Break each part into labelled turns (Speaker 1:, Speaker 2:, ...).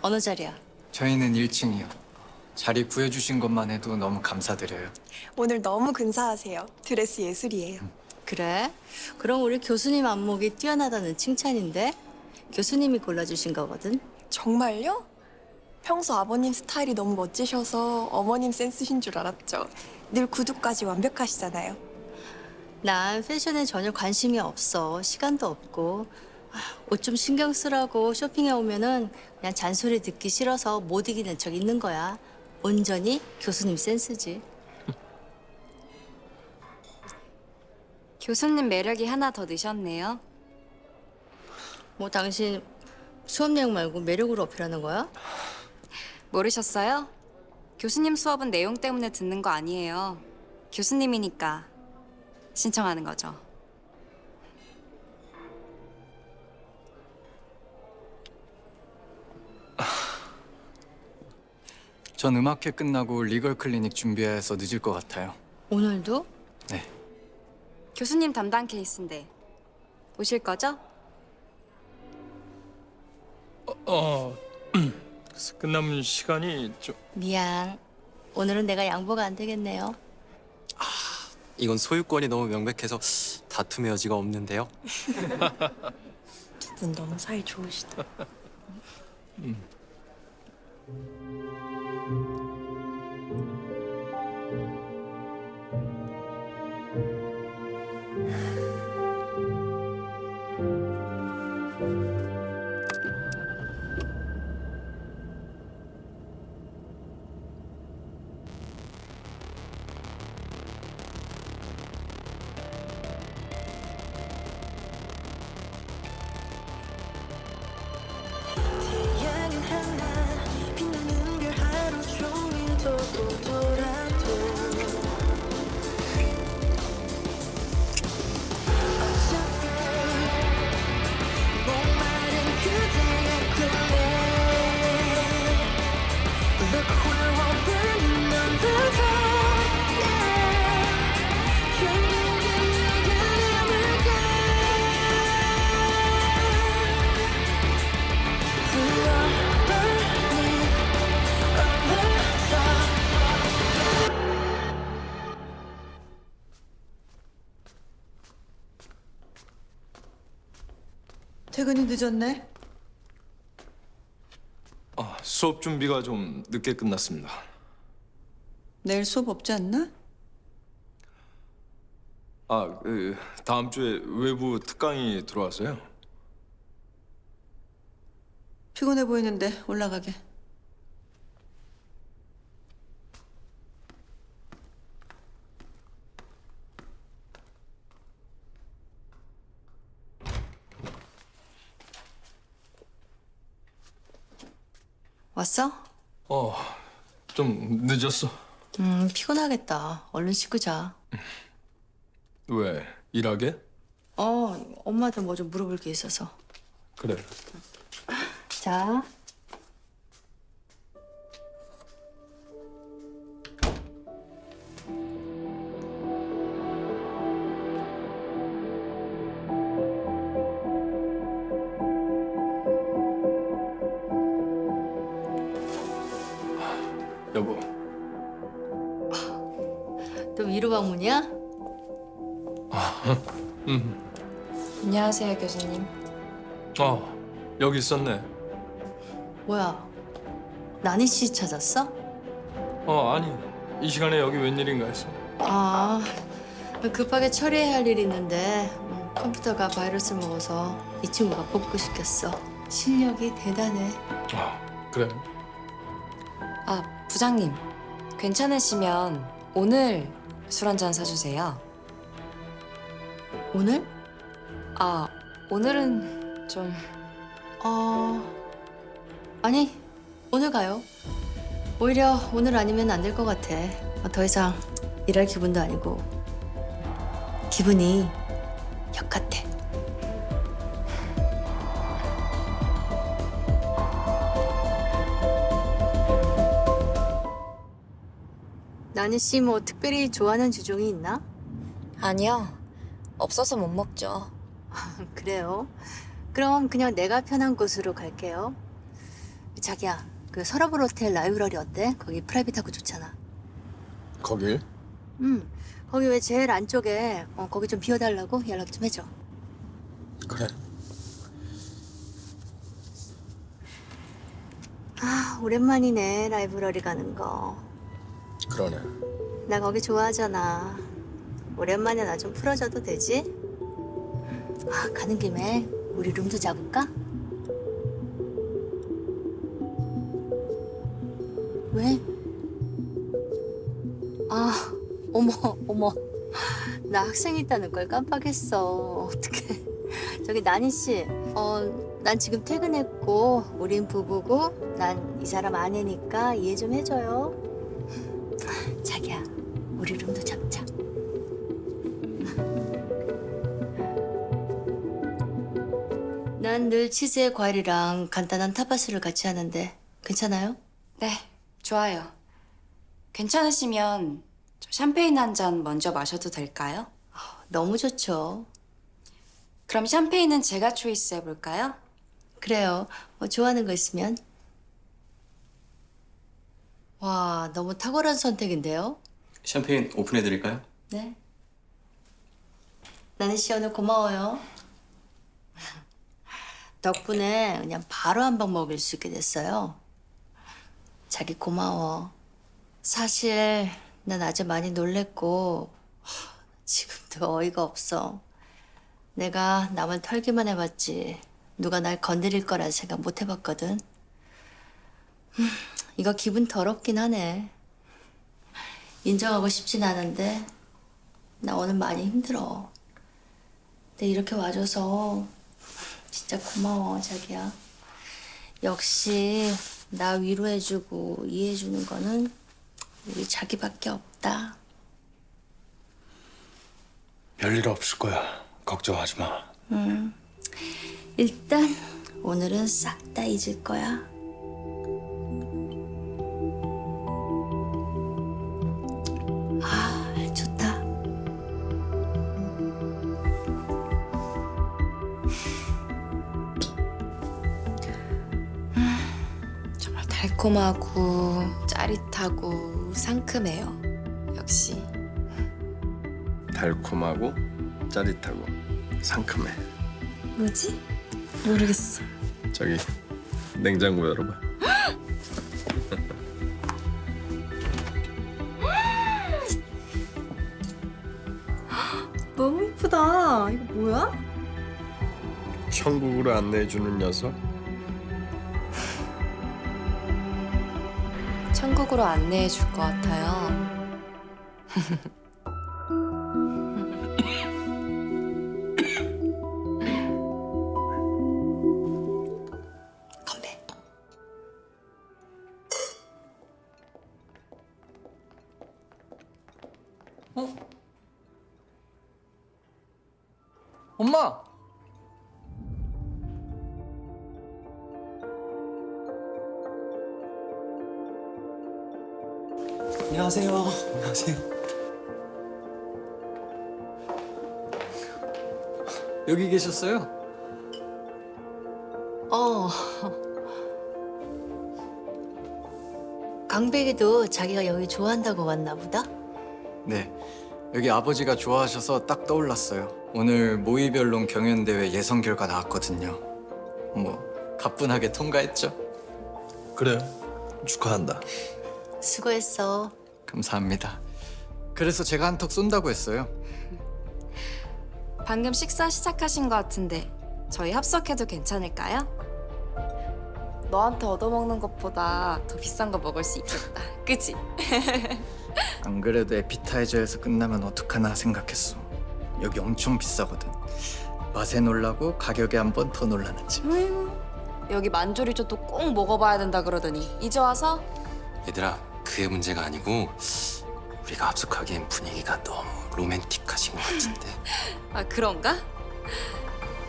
Speaker 1: 어느 자리야?
Speaker 2: 저희는 1층이요. 자리 구해주신 것만 해도 너무 감사드려요.
Speaker 3: 오늘 너무 근사하세요. 드레스 예술이에요.
Speaker 1: 그래? 그럼 우리 교수님 안목이 뛰어나다는 칭찬인데? 교수님이 골라주신 거거든?
Speaker 3: 정말요? 평소 아버님 스타일이 너무 멋지셔서 어머님 센스신 줄 알았죠. 늘 구두까지 완벽하시잖아요.
Speaker 1: 난 패션에 전혀 관심이 없어. 시간도 없고. 옷 좀 신경 쓰라고 쇼핑해 오면은 그냥 잔소리 듣기 싫어서 못 이기는 척 있는 거야. 온전히 교수님 센스지.
Speaker 4: 교수님 매력이 하나 더 느셨네요.
Speaker 1: 뭐 당신 수업 내용 말고 매력으로 어필하는 거야?
Speaker 4: 모르셨어요? 교수님 수업은 내용 때문에 듣는 거 아니에요. 교수님이니까 신청하는 거죠.
Speaker 2: 전 음악회 끝나고 리걸 클리닉 준비해서 늦을 것 같아요.
Speaker 1: 오늘도?
Speaker 2: 네.
Speaker 4: 교수님 담당 케이스인데 오실 거죠?
Speaker 5: 어, 끝남은 시간이 좀
Speaker 1: 미안. 오늘은 내가 양보가 안 되겠네요.
Speaker 6: 이건 소유권이 너무 명백해서 다툼의 여지가 없는데요.
Speaker 3: 두 분 너무 사이 좋으시다.
Speaker 7: 퇴근이 늦었네.
Speaker 5: 아, 수업 준비가 좀 늦게 끝났습니다.
Speaker 7: 내일 수업 없지 않나?
Speaker 5: 아, 그 다음 주에 외부 특강이 들어왔어요.
Speaker 7: 피곤해 보이는데 올라가게.
Speaker 1: 왔어?
Speaker 5: 어, 좀 늦었어.
Speaker 1: 음, 피곤하겠다. 얼른 씻고 자.
Speaker 5: 왜? 일하게?
Speaker 1: 어, 엄마한테 뭐 좀 물어볼 게 있어서.
Speaker 5: 그래.
Speaker 1: 자. 위로 방문이야?
Speaker 4: 안녕하세요, 교수님.
Speaker 5: 어, 여기 있었네.
Speaker 1: 뭐야? 나니 씨 찾았어?
Speaker 5: 어, 아니, 이 시간에 여기 웬일인가 했어.
Speaker 1: 아, 급하게 처리해야 할 일이 있는데 음, 컴퓨터가 바이러스 먹어서 이 친구가 복구시켰어. 실력이 대단해.
Speaker 5: 아, 그래.
Speaker 4: 아, 부장님. 괜찮으시면 오늘 술 한 잔 사주세요.
Speaker 1: 오늘?
Speaker 4: 아, 오늘은 좀
Speaker 1: 어, 아니 오늘 가요. 오히려 오늘 아니면 안 될 것 같아. 어, 더 이상 일할 기분도 아니고 기분이 역 같아. 나니 씨 뭐 특별히 좋아하는 주종이 있나?
Speaker 4: 아니요. 없어서 못 먹죠.
Speaker 1: 그래요. 그럼 그냥 내가 편한 곳으로 갈게요. 자기야, 그 서라볼 호텔 라이브러리 어때? 거기 프라이빗하고 좋잖아.
Speaker 5: 거길?
Speaker 1: 응. 거기 왜 제일 안쪽에 어, 거기 좀 비워달라고 연락 좀 해줘.
Speaker 5: 그래.
Speaker 1: 아, 오랜만이네 라이브러리 가는 거.
Speaker 5: 그러네.
Speaker 1: 나 거기 좋아하잖아. 오랜만에 나 좀 풀어줘도 되지? 아, 가는 김에 우리 룸도 잡을까? 왜? 아, 어머, 어머. 나 학생 있다는 걸 깜빡했어. 어떡해. 저기 나니 씨, 어, 난 지금 퇴근했고, 우린 부부고, 난 이 사람 아내니까 이해 좀 해줘요. 자기야, 우리 룸도 잡자. 난 늘 치즈에 과일이랑 간단한 타파스를 같이 하는데 괜찮아요?
Speaker 4: 네, 좋아요. 괜찮으시면 저 샴페인 한 잔 먼저 마셔도 될까요?
Speaker 1: 너무 좋죠.
Speaker 4: 그럼 샴페인은 제가 초이스 해볼까요?
Speaker 1: 그래요. 뭐 좋아하는 거 있으면. 와, 너무 탁월한 선택인데요?
Speaker 6: 샴페인 오픈해 드릴까요?
Speaker 1: 네. 나는 씨 오늘 고마워요. 덕분에 그냥 바로 한 방 먹일 수 있게 됐어요. 자기 고마워. 사실 난 아주 많이 놀랬고 하, 지금도 어이가 없어. 내가 남을 털기만 해봤지 누가 날 건드릴 거란 생각 못 해봤거든. 음, 이거 기분 더럽긴 하네. 인정하고 싶진 않은데 나 오늘 많이 힘들어. 근데 이렇게 와줘서 진짜 고마워, 자기야. 역시 나 위로해주고 이해해주는 거는 우리 자기밖에 없다.
Speaker 5: 별일 없을 거야. 걱정하지 마.
Speaker 1: 일단 오늘은 싹 다 잊을 거야.
Speaker 4: 달콤하고 짜릿하고 상큼해요. 역시.
Speaker 5: 달콤하고 짜릿하고 상큼해.
Speaker 4: 뭐지? 모르겠어.
Speaker 5: 저기 냉장고 열어봐.
Speaker 4: 너무 이쁘다. 이거 뭐야?
Speaker 5: 천국으로 안내해주는 녀석.
Speaker 4: 천국으로 안내해 줄 것 같아요.
Speaker 6: 안녕하세요. 안녕하세요.
Speaker 2: 여기 계셨어요?
Speaker 1: 어. 강백이도 자기가 여기 좋아한다고 왔나 보다?
Speaker 2: 네. 여기 아버지가 좋아하셔서 딱 떠올랐어요. 오늘 모의변론 경연대회 예선 결과 나왔거든요. 뭐, 가뿐하게 통과했죠?
Speaker 5: 그래. 축하한다.
Speaker 1: 수고했어.
Speaker 2: 감사합니다. 그래서 제가 한턱 쏜다고 했어요.
Speaker 4: 방금 식사 시작하신 것 같은데 저희 합석해도 괜찮을까요? 너한테 얻어먹는 것보다 더 비싼 거 먹을 수 있겠다. 그치?
Speaker 2: 안 그래도 에피타이저에서 끝나면 어떡하나 생각했어. 여기 엄청 비싸거든. 맛에 놀라고 가격에 한 번 더 놀라는지.
Speaker 4: 아이고, 여기 만조리젓도 꼭 먹어봐야 된다 그러더니 이제 와서
Speaker 6: 얘들아, 그게 문제가 아니고 우리가 합숙하기엔 분위기가 너무 로맨틱하신 것 같은데.
Speaker 4: 아 그런가?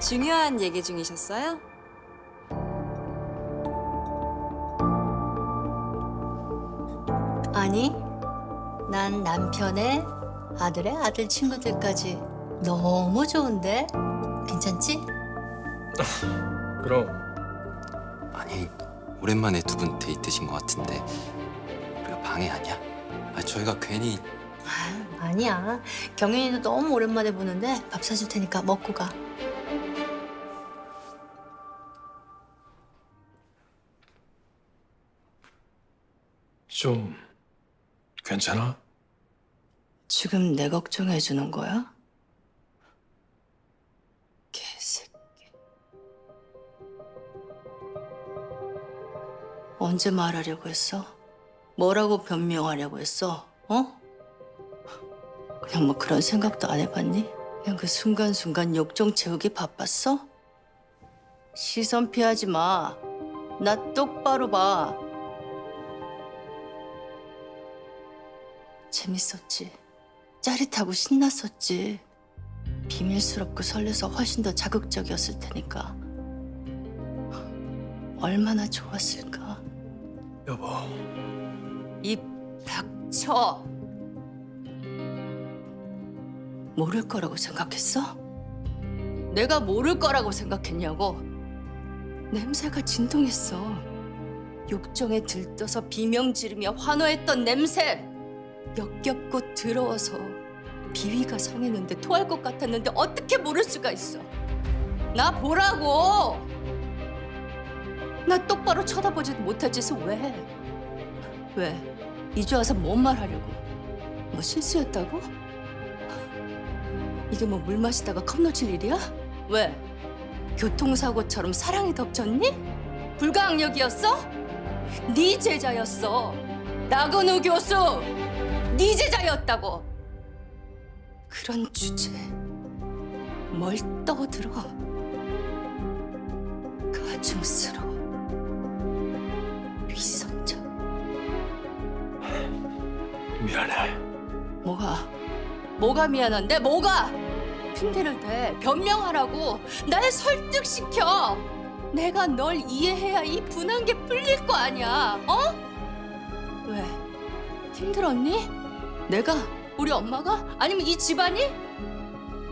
Speaker 4: 중요한 얘기 중이셨어요?
Speaker 1: 아니, 난 남편의 아들의 아들 친구들까지 너무 좋은데? 괜찮지?
Speaker 5: 그럼
Speaker 6: 아니, 오랜만에 두 분 데이트신 것 같은데 우리가 방해하냐? 아 저희가 괜히
Speaker 1: 아니야. 경연이도 너무 오랜만에 보는데 밥 사줄 테니까 먹고 가.
Speaker 5: 좀 괜찮아?
Speaker 1: 지금 내 걱정해 주는 거야? 개새끼. 언제 말하려고 했어? 뭐라고 변명하려고 했어? 어? 그냥 뭐 그런 생각도 안 해봤니? 그냥 그 순간순간 욕정 채우기 바빴어? 시선 피하지 마. 나 똑바로 봐. 재밌었지. 짜릿하고 신났었지. 비밀스럽고 설레서 훨씬 더 자극적이었을 테니까. 얼마나 좋았을까.
Speaker 5: 여보,
Speaker 1: 입 닥쳐. 모를 거라고 생각했어? 내가 모를 거라고 생각했냐고. 냄새가 진동했어. 욕정에 들떠서 비명 지르며 환호했던 냄새. 역겹고 더러워서 비위가 상했는데 토할 것 같았는데 어떻게 모를 수가 있어? 나 보라고. 나 똑바로 쳐다보지도 못할 짓을 왜? 왜? 이제 와서 뭔 말 하려고? 뭐 실수였다고? 이게 뭐 물 마시다가 컵 놓칠 일이야? 왜? 교통사고처럼 사랑이 덮쳤니? 불가항력이었어? 네 제자였어. 나근우 교수. 네 제자였다고. 그런 주제 뭘 떠들어? 가증스러워.
Speaker 5: 미안해.
Speaker 1: 뭐가? 뭐가 미안한데? 뭐가? 핑계를 대. 변명하라고. 날 설득시켜. 내가 널 이해해야 이 분한 게 풀릴 거 아니야. 어? 왜? 힘들었니? 내가? 우리 엄마가? 아니면 이 집안이?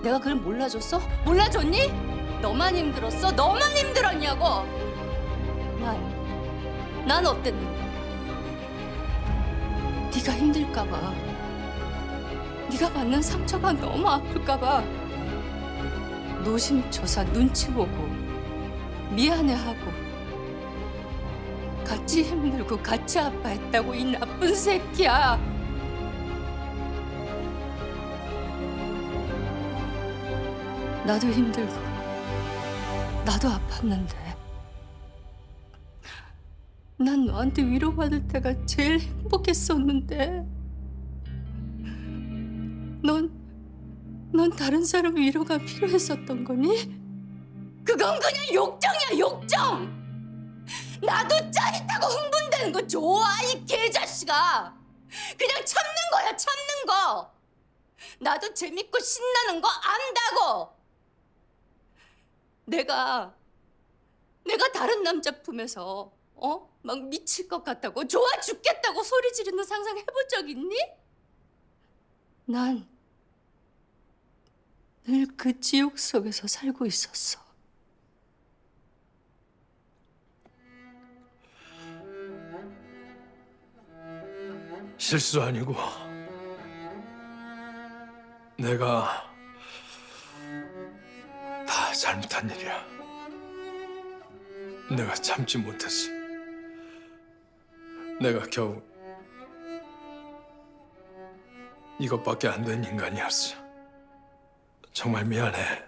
Speaker 1: 내가 그걸 몰라줬어? 몰라줬니? 너만 힘들었어? 너만 힘들었냐고? 난, 난 어땠는데? 네가 힘들까봐. 네가 받는 상처가 너무 아플까봐. 노심초사 눈치 보고 미안해하고 같이 힘들고 같이 아파했다고 이 나쁜 새끼야. 나도 힘들고 나도 아팠는데 난 너한테 위로받을 때가 제일 행복했었는데 넌, 넌 다른 사람 위로가 필요했었던 거니? 그건 그냥 욕정이야 욕정! 나도 짜릿하고 흥분되는 거 좋아 이 개자식아 그냥 참는 거야 참는 거 나도 재밌고 신나는 거 안다고 내가 내가 다른 남자 품에서 어? 막 미칠 것 같다고 좋아 죽겠다고 소리 지르는 상상 해본 적 있니? 난 늘 그 지옥 속에서 살고 있었어.
Speaker 5: 실수 아니고 내가 다 잘못한 일이야. 내가 참지 못했어. 내가 겨우 이것밖에 안 된 인간이었어. 정말 미안해.